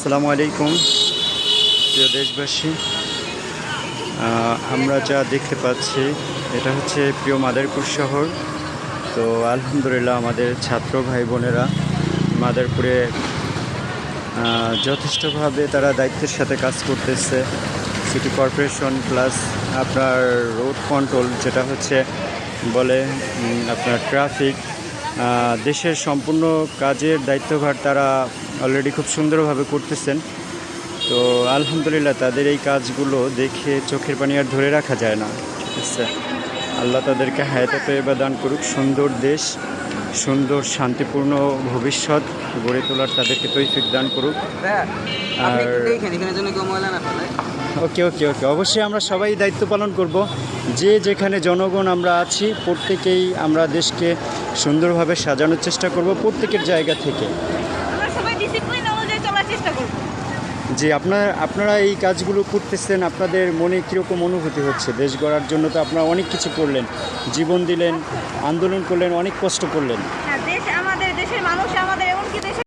আসসালামু আলাইকুম। প্রিয় দেশবাসী আমরা যা দেখতে পাচ্ছি, এটা হচ্ছে প্রিয় মাদারপুর শহর। তো আলহামদুলিল্লাহ আমাদের ছাত্র ভাই বোনেরা মাদারপুরে যথেষ্টভাবে তারা দায়িত্বের সাথে কাজ করতেছে। সিটি কর্পোরেশন প্লাস আপনার রোড কন্ট্রোল যেটা হচ্ছে বলে আপনার ট্রাফিক দেশের সম্পূর্ণ কাজের দায়িত্বভার তারা অলরেডি খুব সুন্দরভাবে করতেছেন। তো আলহামদুলিল্লাহ তাদের এই কাজগুলো দেখে চোখের পানি আর ধরে রাখা যায় না। ঠিক আছে? আল্লাহ তাদেরকে হায়াতে তৈবা দান করুক। সুন্দর দেশ সুন্দর শান্তিপূর্ণ ভবিষ্যৎ গড়ে তোলার তাদেরকে তৈফিক দান করুক। আর- ওকে ওকে ওকে। অবশ্যই আমরা সবাই দায়িত্ব পালন করব। যে যেখানে জনগণ আমরা আছি প্রত্যেকেই আমরা দেশকে সুন্দরভাবে সাজানোর চেষ্টা করব প্রত্যেকের জায়গা থেকে। চেষ্টা করব। যে আপনার আপনারা এই কাজগুলো করতেছেন আপনাদের মনে কীরকম অনুভূতি হচ্ছে? দেশ গড়ার জন্য তো আপনারা অনেক কিছু করলেন জীবন দিলেন আন্দোলন করলেন অনেক কষ্ট করলেন। হ্যাঁ দেশ আমাদের দেশের